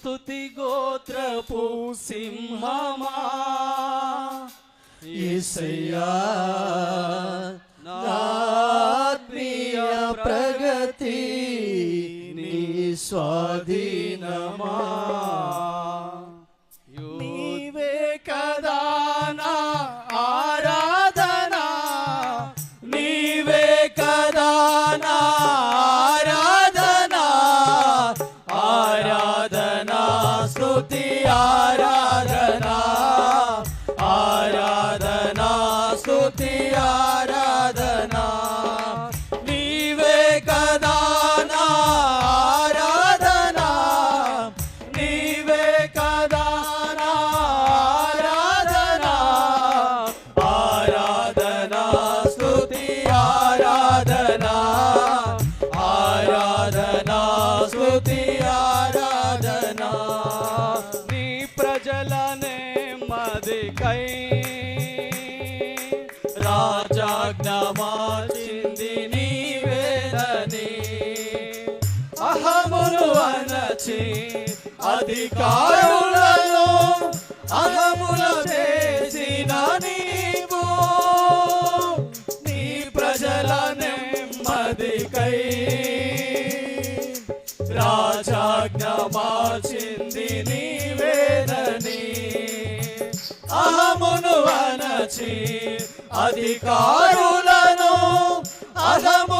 స్తుతి గోత్రపు సింహమా యేసయ్యా నా ఆత్మీయ ప్రగతి రాజాజ్ఞ మార్చింది నీవేదని అహమును అనచి అధికారులను అహముల చేసిన నీవు. నీ ప్రజల నెమ్మదికై రాజాజ్ఞ మార్చింది నీవేదని అహమును అనచి అధికారులను అహముల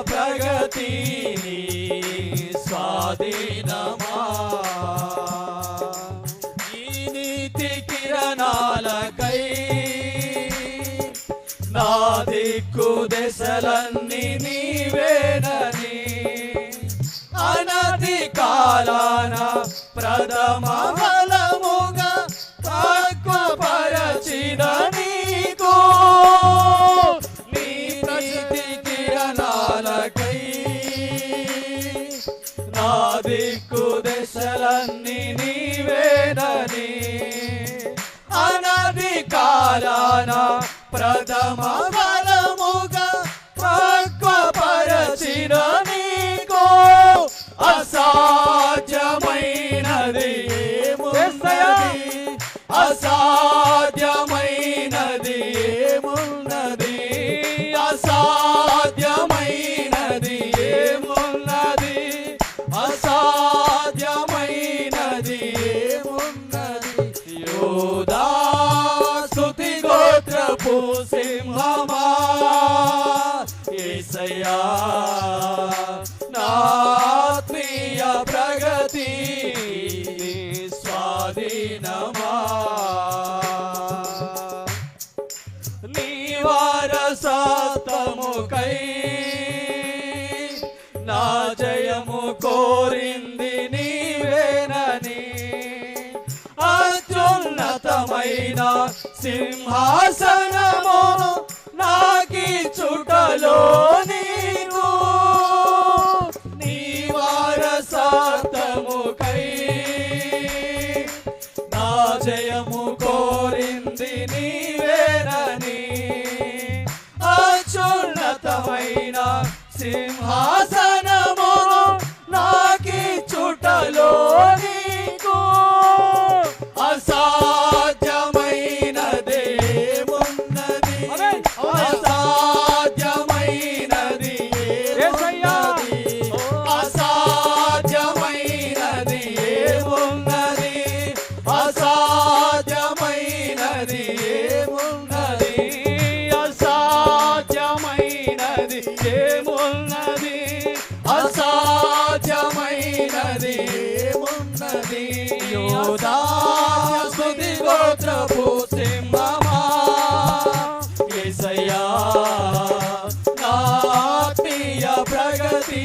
ఆత్మీయ ప్రగతి స్వాధీనమా? ఈ నీతి కిరణాలకై నా దిక్కు దశలన్నీ నీవే నా దిక్కు దశలన్నీ నీవేనని అనది కాలాన ప్రథమ స్వాధీనమా? నీ వారసత్వముకై నా జయము కోరింది నీవేనని అత్యున్నతమైన సింహాసనము నీవేనని అత్యున్నతమైన సింహాసనము నాకి చుటలో నీకు అసాధ్యమైనదే ఏమున్నది? అసాధ్యమైనది ఏమున్నది? యోధా స్తుతి గోత్రపు సింహమా? ఏసయ్యా ఆత్మీయ ప్రగతి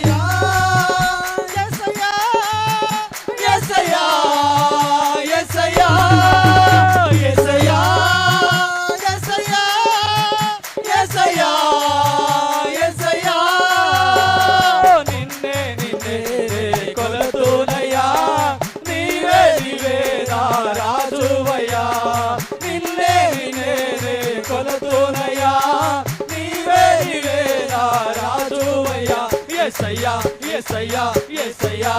ఏసయ్యా ఏసయ్యా ఏసయ్యా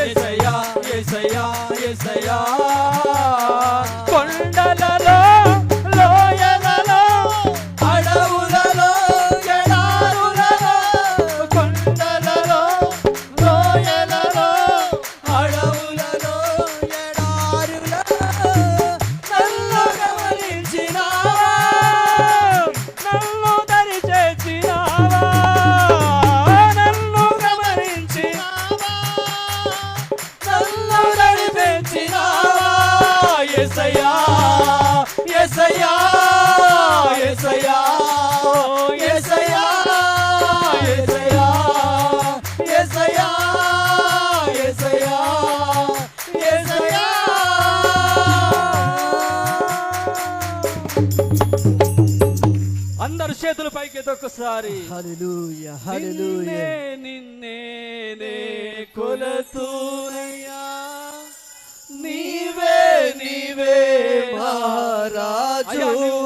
ఏసయ్యా ఏసయ్యా ఏసయ్యా. కొండలలో చేతుల పైకి ఒక్కసారి. నిన్నే నిన్నే కొలతూనయ్యా. నీవే నీవే మహారాజు.